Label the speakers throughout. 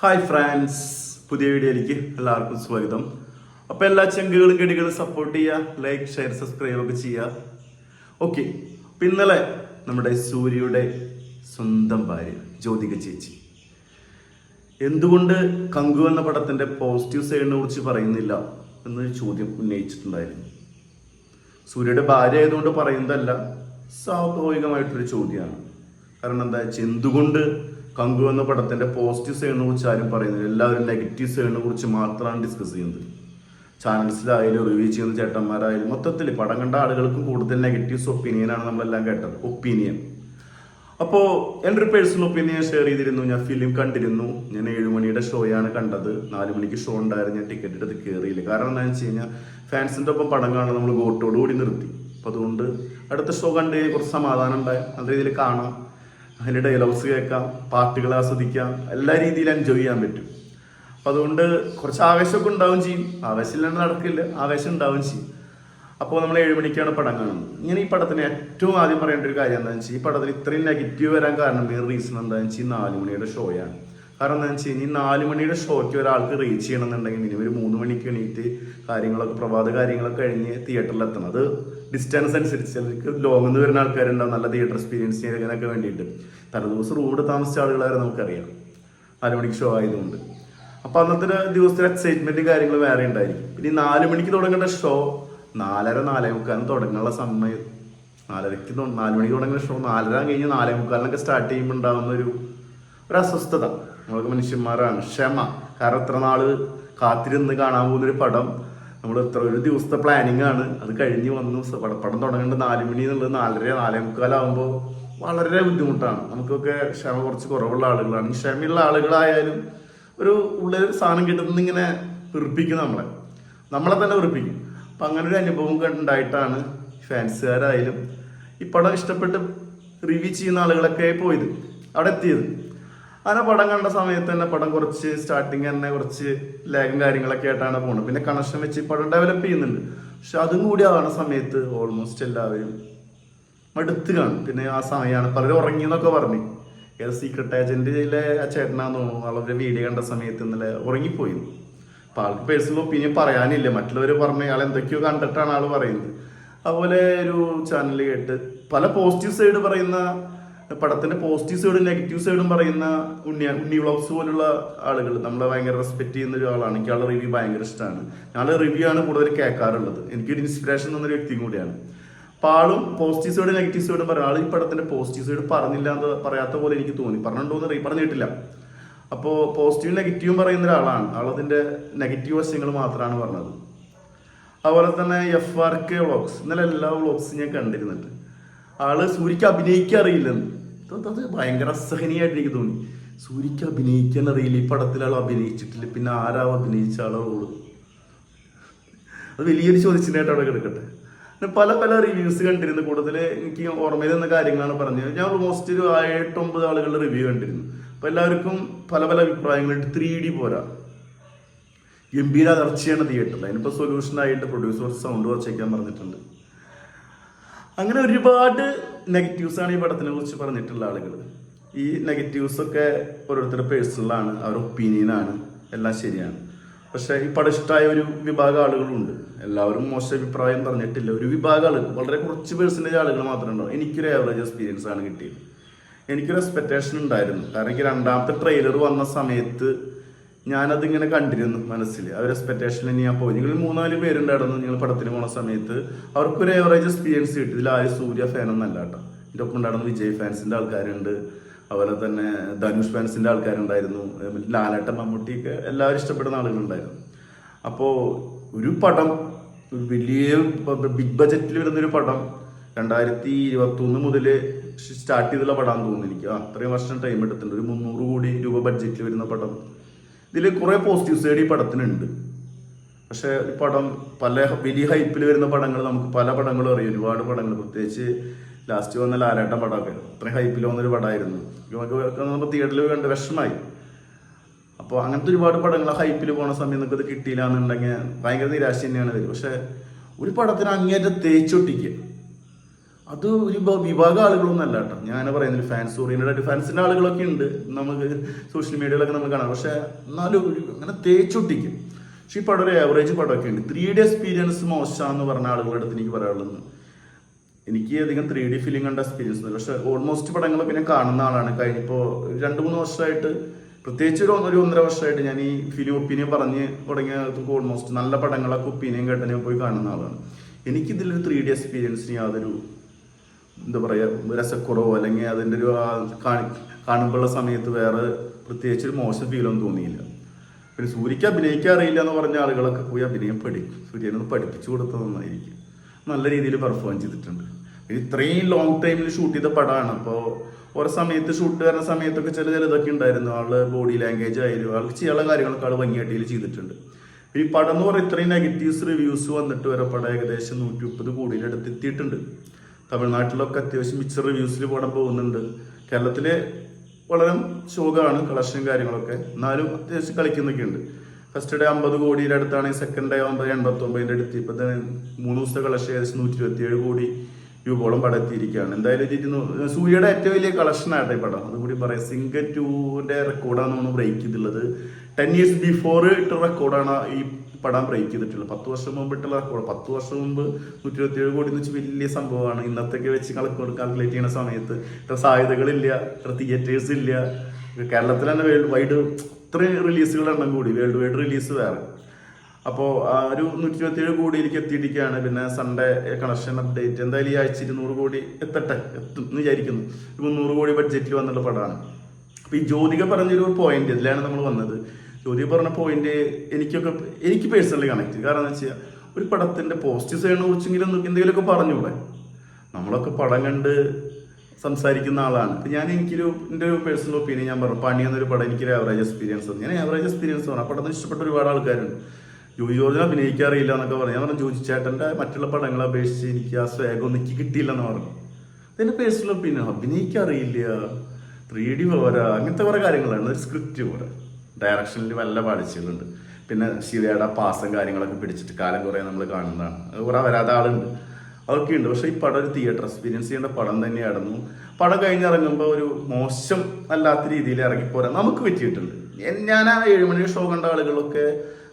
Speaker 1: Hi France പുതിയ വീഡിയോയിലേക്ക് എല്ലാവർക്കും സ്വാഗതം. അപ്പോൾ എല്ലാ ചെങ്കുകളും കെടികളും സപ്പോർട്ട് ചെയ്യുക ലൈക്ക് ഷെയർ സബ്സ്ക്രൈബ് ഒക്കെ ചെയ്യുക. ഓക്കെ അപ്പം ഇന്നലെ നമ്മുടെ സൂര്യയുടെ സ്വന്തം ഭാര്യ ജ്യോതിക ചേച്ചി. എന്തുകൊണ്ട് കങ്കു എന്ന പടത്തിന്റെ പോസിറ്റീവ് സൈഡിനെ കുറിച്ച് പറയുന്നില്ല എന്നൊരു ചോദ്യം ഉന്നയിച്ചിട്ടുണ്ടായിരുന്നു. സൂര്യയുടെ ഭാര്യ ആയതുകൊണ്ട് പറയുന്നതല്ല സ്വാഭാവികമായിട്ടൊരു ചോദ്യമാണ്. കാരണം എന്താ വെച്ചാൽ എന്തുകൊണ്ട് കങ്കു എന്ന പടത്തിന്റെ പോസിറ്റീവ് സൈഡിനെ കുറിച്ച് ആരും പറയുന്നില്ല. എല്ലാവരും നെഗറ്റീവ് സൈഡിനെ കുറിച്ച് മാത്രമാണ് ഡിസ്കസ് ചെയ്യുന്നത്. ചാനൽസിലായാലും റിവ്യൂ ചെയ്യുന്ന ചേട്ടന്മാരായാലും മൊത്തത്തിൽ പടം കണ്ട ആളുകൾക്കും കൂടുതൽ നെഗറ്റീവ്സ് ഒപ്പീനിയനാണ് നമ്മളെല്ലാം കേട്ടത്. ഒപ്പീനിയൻ അപ്പോൾ എന്റെ ഒരു പേഴ്സണൽ ഒപ്പീനിയൻ ഷെയർ ചെയ്തിരുന്നു. ഞാൻ ഫിലിം കണ്ടിരുന്നു. ഞാൻ ഏഴുമണിയുടെ ഷോയാണ് കണ്ടത്. നാല് മണിക്ക് ഷോ ഉണ്ടായിരുന്നു. ഞാൻ ടിക്കറ്റ് എടുത്ത് കയറിയില്ല കാരണം എന്താണെന്ന് വെച്ച് കഴിഞ്ഞാൽ ഫാൻസിന്റെ ഒപ്പം പടം കാണാൻ നമ്മൾ കൂടി നിർത്തി. അപ്പോൾ അതുകൊണ്ട് അടുത്ത ഷോ കണ്ട് കുറച്ച് സമാധാനം ഉണ്ടായി. നല്ല രീതിയിൽ കാണാം. അതിന്റെ ഡയലോഗ്സ് കേൾക്കാം പാട്ടുകൾ ആസ്വദിക്കാം എല്ലാ രീതിയിലും എൻജോയ് ചെയ്യാൻ പറ്റും. അപ്പം അതുകൊണ്ട് കുറച്ച് ആവേശമൊക്കെ ഉണ്ടാവും ചെയ്യും. ആവേശമില്ലാണ്ട് നടക്കില്ല ആവേശം ഉണ്ടാവും ചെയ്യും. അപ്പോൾ നമ്മൾ ഏഴ് മണിക്കാണ് പടം കാണുന്നത്. ഇങ്ങനെ ഈ പടത്തിന് ഏറ്റവും ആദ്യം പറയേണ്ട ഒരു കാര്യം എന്താണെന്ന് വെച്ചാൽ ഈ പടത്തിൽ ഇത്രയും നെഗറ്റീവ് വരാൻ കാരണം മെയിൻ റീസൺ എന്താണെന്ന് വെച്ചാൽ ഈ നാല് മണിയുടെ ഷോയാണ് കാരണം എന്താണെന്ന് വെച്ച് കഴിഞ്ഞാൽ ഈ നാല് മണിയുടെ ഷോയ്ക്ക് ഒരാൾക്ക് റീച്ച് ചെയ്യണമെന്നുണ്ടെങ്കിൽ മിനിമം ഒരു മൂന്ന് മണിക്ക് എണീറ്റ് കാര്യങ്ങളൊക്കെ പ്രഭാത കാര്യങ്ങളൊക്കെ കഴിഞ്ഞ് തിയേറ്ററിൽ എത്തണം. അത് ഡിസ്റ്റൻസ് അനുസരിച്ച്. ചിലർക്ക് ലോങ്ങിൽ നിന്ന് വരുന്ന ആൾക്കാരുണ്ടാവും. നല്ല തിയേറ്റർ എക്സ്പീരിയൻസ് ചെയ്യാനൊക്കെ വേണ്ടിയിട്ട്. തലേദിവസം റോഡ് താമസിച്ച ആളുകളെ നമുക്കറിയാം. നാല് മണിക്ക് ഷോ ആയതുകൊണ്ട്. അപ്പോൾ അന്നത്തെ ദിവസത്തെ എക്സൈറ്റ്മെന്റ് കാര്യങ്ങൾ വേറെ ഉണ്ടായിരിക്കും. പിന്നെ നാല് മണിക്ക് തുടങ്ങേണ്ട ഷോ നാലര നാലേ മുക്കാലിന് തുടങ്ങാനുള്ള സമയം. നാലരയ്ക്ക് നാല് മണിക്ക് തുടങ്ങുന്ന ഷോ നാലര കഴിഞ്ഞ് നാലേ മുക്കാലിനൊക്കെ സ്റ്റാർട്ട് ചെയ്യുമ്പോൾ ഉണ്ടാകുന്ന ഒരു ഒരു അസ്വസ്ഥത. നമ്മളൊക്കെ മനുഷ്യന്മാരാണ്. ക്ഷമ. കാരണം എത്ര നാൾ കാത്തിരുന്ന് കാണാൻ പോകുന്നൊരു പടം നമ്മൾ എത്ര ഒരു ദിവസത്തെ പ്ലാനിങ് ആണ്. അത് കഴിഞ്ഞ് വന്നു. പട- തുടങ്ങേണ്ട നാല് മണി എന്നുള്ളത് നാലര നാലേ മുക്കാലാവുമ്പോൾ വളരെ ബുദ്ധിമുട്ടാണ്. നമുക്കൊക്കെ ക്ഷമ കുറച്ച് കുറവുള്ള ആളുകളാണ്. ഈ ക്ഷമയുള്ള ആളുകളായാലും ഒരു ഉള്ളിൽ സാധനം കിട്ടുന്ന ഇങ്ങനെ വെറുപ്പിക്കും നമ്മളെ. നമ്മളെ തന്നെ വെറുപ്പിക്കും. അപ്പം അങ്ങനെ ഒരു അനുഭവം ഉണ്ടായിട്ടാണ് ഫാൻസുകാരായാലും ഈ പടം ഇഷ്ടപ്പെട്ട് റിവ്യൂ ചെയ്യുന്ന ആളുകളൊക്കെ പോയത്. അവിടെ എത്തിയത്. അങ്ങനെ പടം കണ്ട സമയത്ത് തന്നെ പടം കുറച്ച് സ്റ്റാർട്ടിങ് തന്നെ കുറച്ച് ലാഗും കാര്യങ്ങളൊക്കെ ആയിട്ടാണ് പോകുന്നത് പിന്നെ കണക്ഷൻ വെച്ച് പടം ഡെവലപ്പ് ചെയ്യുന്നുണ്ട്. പക്ഷെ അതും കൂടി ആവുന്ന സമയത്ത് ഓൾമോസ്റ്റ് എല്ലാവരും മടുത്ത് കാണും. പിന്നെ ആ സമയമാണ് പലരും ഉറങ്ങി എന്നൊക്കെ പറഞ്ഞു. ഏത് സീക്രട്ട് ഏജന്റിലെ ആ ചേട്ടനാന്ന് തോന്നുന്നു. വളരെ വീഡിയോ കണ്ട സമയത്ത് ഇന്നലെ ഉറങ്ങിപ്പോയി. അപ്പൊ ആൾക്ക് പേഴ്സണൽ ഒപ്പീനിയൻ പറയാനില്ല. മറ്റുള്ളവർ പറഞ്ഞ അയാൾ എന്തൊക്കെയോ കണ്ടിട്ടാണ് ആൾ പറയുന്നത്. അതുപോലെ ഒരു ചാനൽ കേട്ട് പല പോസിറ്റീവ് സൈഡ് പറയുന്ന പടത്തിന്റെ പോസിറ്റീവ് സൈഡും നെഗറ്റീവ് സൈഡും പറയുന്ന ഉണ്ണി ഉണ്ണി വ്ളോഗ്സ് പോലുള്ള ആളുകൾ നമ്മളെ ഭയങ്കര റെസ്പെക്ട് ചെയ്യുന്ന ഒരാളാണ് എനിക്ക് ആളുടെ റിവ്യൂ ഭയങ്കര ഇഷ്ടമാണ് ഞങ്ങളുടെ റിവ്യൂ ആണ് കൂടുതൽ കേൾക്കാറുള്ളത്. എനിക്കൊരു ഇൻസ്പിറേഷൻ തന്നൊരു വ്യക്തിയും കൂടിയാണ്. അപ്പൊ ആളും പോസിറ്റീവ് സൈഡും നെഗറ്റീവ് സൈഡും പറയും ആൾ ഈ പടത്തിന്റെ പോസിറ്റീവ് സൈഡ് പറഞ്ഞില്ല എന്ന് പറയാത്ത പോലെ എനിക്ക് തോന്നി. പറഞ്ഞിട്ടുണ്ടോന്ന് എന്ന് പറഞ്ഞിട്ടില്ല. അപ്പോൾ പോസിറ്റീവും നെഗറ്റീവും പറയുന്ന ഒരാളാണ്. ആളതിന്റെ നെഗറ്റീവ് വശങ്ങൾ മാത്രമാണ് പറഞ്ഞത്. അതുപോലെ തന്നെ എഫ് ആർ കെ വ്ളോഗ്സ് ഇന്നലെ എല്ലാ വ്ളോഗ്സും ഞാൻ കണ്ടിരുന്നുണ്ട് ആൾ സൂര്യക്ക് അഭിനയിക്കാൻ അറിയില്ലെന്ന് ഭയങ്കര അസഹനീയായിട്ട് എനിക്ക് തോന്നി. സൂര്യക്ക് അഭിനയിക്കാൻ അറിയില്ല. ഈ പടത്തിൽ ആൾ അഭിനയിച്ചിട്ടില്ല. പിന്നെ ആരാ അഭിനയിച്ച ആളെ റോൾ അത് വലിയൊരു ചോദിച്ചിട്ടായിട്ട് അവിടെ കിടക്കട്ടെ. പല പല റിവ്യൂസ് കണ്ടിരുന്നു. കൂടുതൽ എനിക്ക് ഓർമ്മയിൽ നിന്ന കാര്യങ്ങളാണ് പറഞ്ഞത്. ഞാൻ ഓൾമോസ്റ്റ് ഒരു എട്ടൊമ്പത് ആളുകളുടെ റിവ്യൂ കണ്ടിരുന്നു. അപ്പൊ എല്ലാവർക്കും പല പല അഭിപ്രായങ്ങളുണ്ട് ത്രീ ഡി പോരാ. ഗംഭീര അതർച്ചയാണ് തിയേറ്ററിൽ സൊല്യൂഷൻ ആയിട്ട് പ്രൊഡ്യൂസർ സൗണ്ട് വച്ചേക്കാൻ പറഞ്ഞിട്ടുണ്ട്. അങ്ങനെ ഒരുപാട് നെഗറ്റീവ്സ് ആണ് ഈ പടത്തിനെ കുറിച്ച് പറഞ്ഞിട്ടുള്ള ആളുകൾ. ഈ നെഗറ്റീവ്സ് ഒക്കെ ഓരോരുത്തരുടെ പേഴ്സണലാണ് അവരുടെ ഒപ്പീനിയനാണ് എല്ലാം ശരിയാണ്. പക്ഷേ ഈ പടം ഇഷ്ടമായ ഒരു വിഭാഗം ആളുകളുണ്ട്. എല്ലാവരും മോശം അഭിപ്രായം പറഞ്ഞിട്ടില്ല. ഒരു വിഭാഗം ആളുകൾ വളരെ കുറച്ച് പേഴ്സന്റേജ് ആളുകൾ മാത്രമേ ഉണ്ടാവും എനിക്കൊരു ആവറേജ് എക്സ്പീരിയൻസ് ആണ് കിട്ടിയത്. എനിക്കൊരു എക്സ്പെക്റ്റേഷൻ ഉണ്ടായിരുന്നു. കാരണം എനിക്ക് രണ്ടാമത്തെ ട്രെയിലർ വന്ന സമയത്ത് ഞാനതിങ്ങനെ കണ്ടിരുന്നു മനസ്സിൽ ആ ഒരു എക്സ്പെക്ടേഷനിൽ ഞാൻ പോയി. നിങ്ങൾ മൂന്നാൽ പേരുണ്ടായിരുന്നു നിങ്ങൾ പടത്തിന് പോണ സമയത്ത്. അവർക്കൊരു ഏവറേജ് എക്സ്പീരിയൻസ് കിട്ടി. ഇതിൽ ആരും സൂര്യ ഫാനൊന്നല്ല കേട്ടോ. എന്റെ ഒപ്പം ഉണ്ടായിരുന്ന വിജയ് ഫാൻസിന്റെ ആൾക്കാരുണ്ട്. അതുപോലെ തന്നെ ധനുഷ് ഫാൻസിന്റെ ആൾക്കാരുണ്ടായിരുന്നു. ലാലേട്ട മമ്മൂട്ടിയൊക്കെ എല്ലാവരും ഇഷ്ടപ്പെടുന്ന ആളുകളുണ്ടായിരുന്നു. അപ്പോൾ ഒരു പടം വലിയ ബിഗ് ബജറ്റിൽ വരുന്നൊരു പടം രണ്ടായിരത്തി ഇരുപത്തി ഒന്ന് മുതൽ സ്റ്റാർട്ട് ചെയ്തുള്ള പടമാണെന്ന് തോന്നുന്നു എനിക്ക്. അത്രയും വർഷം ടൈം എടുത്തിട്ടുണ്ട്. ഒരു മുന്നൂറ് കോടി രൂപ ബഡ്ജറ്റിൽ വരുന്ന പടം. ഇതിൽ കുറേ പോസിറ്റീവ് സൈഡ് ഈ പടത്തിനുണ്ട്. പക്ഷെ ഈ പടം പല വലിയ ഹൈപ്പിൽ വരുന്ന പടങ്ങൾ നമുക്ക് പല പടങ്ങളും അറിയാം. ഒരുപാട് പടങ്ങൾ. പ്രത്യേകിച്ച് ലാസ്റ്റ് വന്ന ലാലേട്ടൻ പടമൊക്കെ. അത്രയും ഹൈപ്പിൽ വന്നൊരു പടമായിരുന്നു നമുക്ക് നമ്മൾ തിയേറ്ററിൽ കണ്ട് വിഷമായി. അപ്പോൾ അങ്ങനത്തെ ഒരുപാട് പടങ്ങൾ ഹൈപ്പിൽ പോണ സമയം നിങ്ങൾക്ക് അത് കിട്ടിയില്ല എന്നുണ്ടെങ്കിൽ ഭയങ്കര നിരാശ തന്നെയാണ് വരും പക്ഷെ ഒരു പടത്തിന് അങ്ങേറ്റം തേച്ചൊട്ടിക്കുക അത് ഒരു വിഭാ- വിഭാഗം ആളുകളൊന്നും അല്ല കേട്ടോ. ഞാൻ പറയുന്നത് ഫാൻസ് ഓറിയന്റഡ് ഫാൻസിന്റെ ആളുകളൊക്കെ ഉണ്ട്. നമുക്ക് സോഷ്യൽ മീഡിയയിലൊക്കെ നമ്മൾ കാണാം. പക്ഷെ എന്നാലും ഒരു അങ്ങനെ തേച്ചൊട്ടിക്കും പക്ഷെ ഈ പടം ഒരു ആവറേജ് പടമൊക്കെ ഉണ്ട്. ത്രീ ഡി എക്സ്പീരിയൻസ് മോശമാണെന്ന് പറഞ്ഞ ആളുകളുടെ അടുത്ത് എനിക്ക് പറയാനുള്ളത് എനിക്ക് അധികം ത്രീ ഡി ഫിലിം കണ്ട എക്സ്പീരിയൻസ് ഒന്നുമില്ല. പക്ഷെ ഓൾമോസ്റ്റ് പടങ്ങളൊക്കെ പിന്നെ കാണുന്ന ആളാണ്. കഴിഞ്ഞപ്പോൾ രണ്ട് മൂന്ന് വർഷമായിട്ട് പ്രത്യേകിച്ച് ഒരു ഒരു ഒന്നര വർഷമായിട്ട് ഞാൻ ഈ ഫിലിം ഒപ്പീനിയൻ പറഞ്ഞ് തുടങ്ങിയ ഓൾമോസ്റ്റ് നല്ല പടങ്ങളൊക്കെ ഒപ്പീനിയൻ കേട്ടതിനെ പോയി കാണുന്ന ആളാണ്. എനിക്കിതിലൊരു ത്രീ ഡി എക്സ്പീരിയൻസിന് യാതൊരു എന്താ പറയുക രസക്കുറവോ അല്ലെങ്കിൽ അതിന്റെ ഒരു കാണുമ്പോഴുള്ള സമയത്ത് വേറെ പ്രത്യേകിച്ച് ഒരു മോശം ഫീലൊന്നും തോന്നിയില്ല. പിന്നെ സൂര്യക്ക് അഭിനയിക്കാൻ അറിയില്ല എന്ന് പറഞ്ഞ ആളുകളൊക്കെ പോയി അഭിനയം പഠിക്കും. സൂര്യനൊന്ന് പഠിപ്പിച്ചു കൊടുത്തത് നന്നായിരിക്കും. നല്ല രീതിയിൽ പെർഫോം ചെയ്തിട്ടുണ്ട്. ഇത്രയും ലോങ് ടൈമിൽ ഷൂട്ട് ചെയ്ത പടമാണ്. അപ്പോൾ ഓരോ സമയത്ത് ഷൂട്ട് വരുന്ന സമയത്തൊക്കെ ചില ചില ഇതൊക്കെ ഉണ്ടായിരുന്നു. ആൾ ബോഡി ലാംഗ്വേജ് ആയാലും ആൾക്ക് ചെയ്യാനുള്ള കാര്യങ്ങളൊക്കെ ആൾ ഭംഗിയായിട്ട് ചെയ്തിട്ടുണ്ട്. ഈ പടം എന്ന് പറയുന്നത് ഇത്രയും നെഗറ്റീവ്സ് റിവ്യൂസ് വന്നിട്ട് വരെ പടം ഏകദേശം നൂറ്റി മുപ്പത് കോടിയിലടുത്ത് എത്തിയിട്ടുണ്ട്. തമിഴ്നാട്ടിലൊക്കെ അത്യാവശ്യം മിക്സർ റിവ്യൂസിൽ പടം പോകുന്നുണ്ട്. കേരളത്തിലെ വളരെ ശോകമാണ് കളക്ഷനും കാര്യങ്ങളൊക്കെ. എന്നാലും അത്യാവശ്യം കളിക്കുന്നൊക്കെ ഉണ്ട് ഫസ്റ്റ് ഡേ അമ്പത് കോടിയുടെ അടുത്താണ് സെക്കൻഡ് ഡേ ഒമ്പത് എൺപത്തൊമ്പതിന്റെ അടുത്ത്. ഇപ്പം തന്നെ മൂന്ന് ദിവസത്തെ കളക്ഷൻ ഏകദേശം നൂറ്റി ഇരുപത്തിയേഴ് കോടി രൂപയോളം പടം എത്തിയിരിക്കുകയാണ് എന്തായാലും ഇരുന്നു- സൂര്യയുടെ ഏറ്റവും വലിയ കളക്ഷനായിട്ട് പടം? അതുകൂടി പറയാം. സിംഗ ടൂവിന്റെ റെക്കോർഡാണ് നമ്മൾ ബ്രേക്ക് ചെയ്തിട്ടുള്ളത്. ടെൻ ഇയേഴ്സ് ബിഫോർ ഇട്ട റെക്കോർഡാണ് ഈ പടം ബ്രേക്ക് ചെയ്തിട്ടുള്ളത് പത്ത് വർഷം മുമ്പ് ഇട്ടുള്ള റെക്കോർഡ് പത്ത് വർഷം മുമ്പ് നൂറ്റി ഇരുപത്തി ഏഴ് കോടി എന്ന് വെച്ചാൽ വലിയ സംഭവമാണ്. ഇന്നത്തേക്ക് വെച്ച് കണക്ക് കാൽക്കുലേറ്റ് ചെയ്യുന്ന സമയത്ത് ഇത്ര സാധ്യതകളില്ല ഇത്ര തിയേറ്റേഴ്സ് ഇല്ല. കേരളത്തിൽ തന്നെ വേൾഡ് വൈഡ് ഇത്രയും റിലീസുകൾ എണ്ണം കൂടി. വേൾഡ് വൈഡ് റിലീസ് വേറെ. അപ്പോൾ ആ ഒരു നൂറ്റി ഇരുപത്തി ഏഴ് കോടിയിലേക്ക് എത്തിയിരിക്കുകയാണ്. പിന്നെ സൺഡേ കണക്ഷൻ അപ്ഡേറ്റ് എന്തായാലും ഈ ആഴ്ച ഇരുന്നൂറ് കോടി എത്തട്ടെ? എത്തും എന്ന് വിചാരിക്കുന്നു. മുന്നൂറ് കോടി ബഡ്ജറ്റിൽ വന്നുള്ള പടമാണ്. അപ്പോൾ ഈ ജ്യോതിക പറഞ്ഞൊരു പോയിന്റ് ഇതിലാണ് നമ്മൾ വന്നത്. ജ്യോതിക പറഞ്ഞ പോയിന്റ് എനിക്കൊക്കെ എനിക്ക് പേഴ്സണലി കണക്ട് കാരണം എന്താ വെച്ചാൽ ഒരു പടത്തിന്റെ പോസിറ്റീവ് സൈഡിനെ കുറിച്ചെങ്കിലും എന്തെങ്കിലുമൊക്കെ പറഞ്ഞൂടെ? നമ്മളൊക്കെ പടം കണ്ട് സംസാരിക്കുന്ന ആളാണ്. ഇപ്പം ഞാൻ എനിക്കൊരു എന്റെ ഒരു പേഴ്സണൽ ഒപ്പീനിയൻ ഞാൻ പറഞ്ഞു. പണി എന്നൊരു പടം എനിക്കൊരു ആവറേജ് എക്സ്പീരിയൻസ് ആണ് ഞാൻ ആവറേജ് എക്സ്പീരിയൻസ് ആണ്. ആ പടം ഇഷ്ടപ്പെട്ട ഒരുപാട് ആൾക്കാരുണ്ട്. ജോജി ജോർജിനെ അഭിനയിക്കാറില്ല എന്നൊക്കെ പറഞ്ഞു. ഞാൻ പറഞ്ഞു ജോജി മറ്റുള്ള പടങ്ങളെ അപേക്ഷിച്ച് എനിക്ക് ആ സ്വേഗം ഒന്നും എനിക്ക് കിട്ടിയില്ലെന്ന് പറഞ്ഞു. അതെന്റെ പേഴ്സണൽ ഒപ്പീനിയൻ അഭിനയിക്കാറിയില്ല ത്രീ ഡി പോരാ അങ്ങനത്തെ കുറെ കാര്യങ്ങളാണ്. സ്ക്രിപ്റ്റ് പോരാ ഡയറക്ഷനിൽ വല്ല പാളിച്ചുകളുണ്ട്. പിന്നെ ശിവയുടെ പാസം കാര്യങ്ങളൊക്കെ പിടിച്ചിട്ട് കാലം കുറേ നമ്മൾ കാണുന്നതാണ്. അത് കുറെ വരാത്ത ആളുണ്ട്. അതൊക്കെ ഉണ്ട്. പക്ഷേ ഈ പടം ഒരു തിയേറ്റർ എക്സ്പീരിയൻസ് ചെയ്യേണ്ട പടം തന്നെയായിരുന്നു. പടം കഴിഞ്ഞിറങ്ങുമ്പോൾ ഒരു മോശം അല്ലാത്ത രീതിയിൽ ഇറങ്ങിപ്പോരാ നമുക്ക് പറ്റിയിട്ടുണ്ട്. ഞാൻ ആ ഏഴുമണി ഷോ കണ്ട ആളുകളൊക്കെ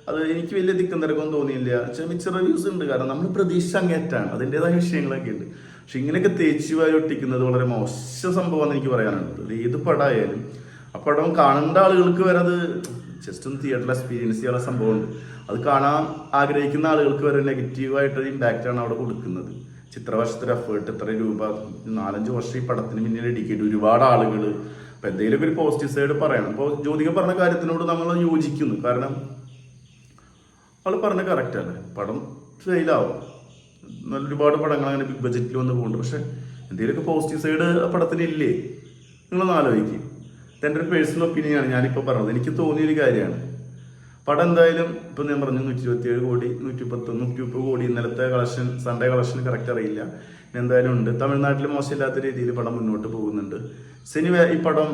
Speaker 1: അത് എനിക്ക് വലിയ ദിക്കം തിരക്കൊന്നും തോന്നിയില്ല മിച്ച റിവ്യൂസ് ഉണ്ട്. കാരണം നമ്മൾ പ്രതീക്ഷ അങ്ങേറ്റാണ് അതിന്റെതായ വിഷയങ്ങളൊക്കെ ഉണ്ട്. പക്ഷെ ഇങ്ങനെയൊക്കെ തേച്ചു വാരി ഒട്ടിക്കുന്നത് വളരെ മോശം സംഭവമാണെന്ന് എനിക്ക് പറയാനുള്ളത് ഏത് പടമായാലും പടം കാണേണ്ട ആളുകൾക്ക് വരെ അത് ജസ്റ്റ് ഒന്ന് തിയേറ്ററിൽ എക്സ്പീരിയൻസ് ചെയ്യാനുള്ള സംഭവമുണ്ട് അത് കാണാൻ ആഗ്രഹിക്കുന്ന ആളുകൾക്ക് വരെ നെഗറ്റീവായിട്ടൊരു ഇമ്പാക്റ്റ് ആണ് അവിടെ കൊടുക്കുന്നത്. ചിത്രവർഷത്തിന്റെ എഫേർട്ട് ഇത്ര രൂപ നാലഞ്ച് വർഷം ഈ പടത്തിന് പിന്നിൽ ഡെഡിക്കേറ്റ് ഒരുപാട് ആളുകൾ അപ്പം എന്തെങ്കിലുമൊക്കെ ഒരു പോസിറ്റീവ് സൈഡ് പറയണം. അപ്പോൾ ജ്യോതിക പറഞ്ഞ കാര്യത്തിനോട് നമ്മൾ യോജിക്കുന്നു. കാരണം അവൾ പറഞ്ഞ കറക്റ്റാണ് പടം ഫെയിലാവും നല്ല ഒരുപാട് പടങ്ങൾ അങ്ങനെ ബിഗ് ബജറ്റിൽ വന്ന് പോകുന്നുണ്ട്. പക്ഷെ എന്തെങ്കിലുമൊക്കെ പോസിറ്റീവ് സൈഡ് ആ പടത്തിന് ഇല്ലേ നിങ്ങളൊന്ന് ആലോചിക്കും. ഇതെന്റെ ഒരു പേഴ്സണൽ ഒപ്പീനിയൻ ആണ് ഞാനിപ്പോൾ പറഞ്ഞത്. എനിക്ക് തോന്നിയൊരു കാര്യമാണ്. പടം എന്തായാലും ഇപ്പം ഞാൻ പറഞ്ഞു നൂറ്റി ഇരുപത്തി ഏഴ് കോടി നൂറ്റി പത്ത് നൂറ്റി മുപ്പത് കോടി ഇന്നലത്തെ കളക്ഷൻ സൺഡേ കളക്ഷൻ കറക്റ്റ് അറിയില്ല. എന്തായാലും ഉണ്ട്. തമിഴ്നാട്ടിൽ മോശമില്ലാത്ത രീതിയിൽ പടം മുന്നോട്ട് പോകുന്നുണ്ട്. സിനിമ ഈ പടം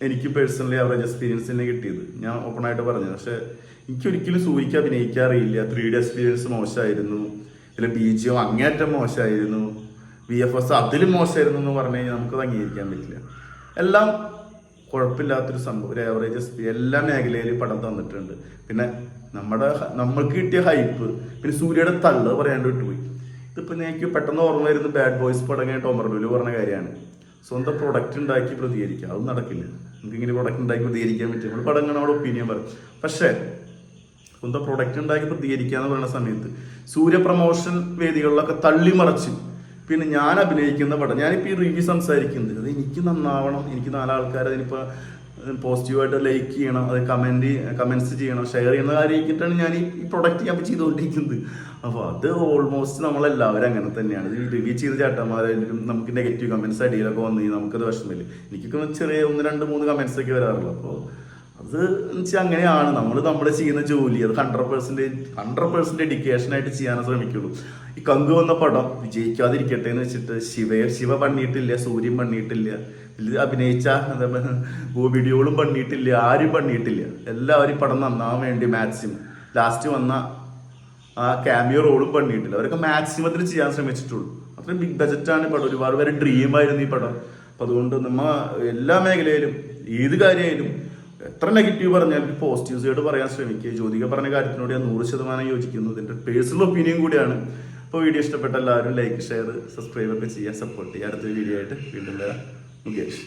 Speaker 1: എനിക്ക് പേഴ്സണലി അവറേജ് എക്സ്പീരിയൻസ് തന്നെ കിട്ടിയത്. ഞാൻ ഓപ്പൺ ആയിട്ട് പറഞ്ഞു പക്ഷേ എനിക്ക് ഒരിക്കലും അഭിനയിക്കാറിയില്ല. ത്രീ ഡി എക്സ്പീരിയൻസ് മോശമായിരുന്നു. ഇതിലെ ബി ജി ഒ അങ്ങേറ്റം മോശമായിരുന്നു. വി എഫ് എസ് അതിലും മോശമായിരുന്നു എന്ന് പറഞ്ഞു കഴിഞ്ഞാൽ നമുക്കത് അംഗീകരിക്കാൻ പറ്റില്ല. എല്ലാം കുഴപ്പമില്ലാത്തൊരു സംഭവം. ഒരു ആവറേജ് എസ് പി എല്ലാ മേഖലയിലും പടം തന്നിട്ടുണ്ട്. പിന്നെ നമ്മുടെ നമ്മൾക്ക് കിട്ടിയ ഹൈപ്പ് പിന്നെ സൂര്യയുടെ തള്ള് പറയാണ്ട് വിട്ടുപോയി. ഇതിപ്പോൾ എനിക്ക് പെട്ടെന്ന് ഓർമ്മ വരുന്ന ബാഡ് ബോയ്സ് പടങ്ങിയ ടോമർലൂൽ പറഞ്ഞ കാര്യമാണ്. സ്വന്തം പ്രൊഡക്റ്റ് ഉണ്ടാക്കി പ്രതികരിക്കുക. അത് നടക്കില്ല. നമുക്ക് ഇങ്ങനെ പ്രൊഡക്റ്റ് ഉണ്ടാക്കി പ്രതികരിക്കാൻ പറ്റും നമ്മൾ പടം നമ്മുടെ ഒപ്പീനിയൻ പറയും. പക്ഷേ സ്വന്തം പ്രൊഡക്റ്റ് ഉണ്ടാക്കി പ്രതികരിക്കുക എന്ന് പറയുന്ന സമയത്ത് സൂര്യ പ്രമോഷൻ വേദികളിലൊക്കെ തള്ളിമറച്ച് പിന്നെ ഞാൻ അഭിനയിക്കുന്ന പടം ഞാനിപ്പോൾ ഈ റിവ്യൂ സംസാരിക്കുന്നത് അത് എനിക്ക് നന്നാവണം എനിക്ക് നാലാൾക്കാർ അതിനിപ്പോൾ പോസിറ്റീവായിട്ട് ലൈക്ക് ചെയ്യണം അത് കമന്റ് കമൻസ് ചെയ്യണം ഷെയർ ചെയ്യുന്ന കാര്യമായിട്ടാണ് ഞാൻ ഈ പ്രൊഡക്റ്റ് ഞാൻ ചെയ്തുകൊണ്ടിരിക്കുന്നത്. അപ്പോൾ അത് ഓൾമോസ്റ്റ് നമ്മളെല്ലാവരും അങ്ങനെ തന്നെയാണ്. ഇത് റിവ്യൂ ചെയ്ത ചേട്ടന്മാരായാലും നമുക്ക് നെഗറ്റീവ് കമൻസ് അടിയിലൊക്കെ വന്നു നമുക്കത് വിഷമമില്ല. എനിക്കൊക്കെ ചെറിയ ഒന്ന് രണ്ട് മൂന്ന് കമൻസ് ഒക്കെ വരാറുള്ളൂ. അപ്പോൾ അത് വെച്ചാൽ അങ്ങനെയാണ്. നമ്മൾ നമ്മൾ ചെയ്യുന്ന ജോലി അത് hundred percentage hundred percent dedication ആയിട്ട് ചെയ്യാനേ ശ്രമിക്കുള്ളൂ. ഈ കങ്കു വന്ന പടം വിജയിക്കാതിരിക്കട്ടെ എന്ന് വെച്ചിട്ട് ശിവയെ ശിവ പണിയിട്ടില്ല സൂര്യൻ പണിയിട്ടില്ല അഭിനയിച്ച വീഡിയോകളും പണിയിട്ടില്ല ആരും പണിയിട്ടില്ല. എല്ലാവരും പടം നന്നാൻ വേണ്ടി മാക്സിമം. ലാസ്റ്റ് വന്ന ആ ക്യാമിയോ റോളും പണിയിട്ടില്ല. അവരൊക്കെ മാക്സിമത്തിൽ ചെയ്യാൻ ശ്രമിച്ചിട്ടുള്ളൂ. അത്രയും ബിഗ് ബജറ്റാണ് പടം. ഒരുപാട് പേര് ഡ്രീം ആയിരുന്നു ഈ പടം. അപ്പൊ അതുകൊണ്ട് നമ്മ എല്ലാ മേഖലയിലും ഏത് കാര്യമായാലും എത്ര നെഗറ്റീവ് പറഞ്ഞാലും പോസിറ്റീവ് സൈഡ് പറയാൻ ശ്രമിക്കുക. ജ്യോതിക പറഞ്ഞ കാര്യത്തിനോട് ഞാൻ നൂറ് ശതമാനം യോജിക്കുന്നു. ഇതിന്റെ പേഴ്സണൽ ഒപ്പീനിയൻ കൂടിയാണ്. അപ്പോൾ വീഡിയോ ഇഷ്ടപ്പെട്ട എല്ലാവരും ലൈക്ക് ഷെയർ സബ്സ്ക്രൈബ് ഒക്കെ ചെയ്യാൻ സപ്പോർട്ട് ചെയ്യുക. അടുത്തൊരു വീഡിയോ ആയിട്ട് വീണ്ടും വരാം. മുകേഷ്.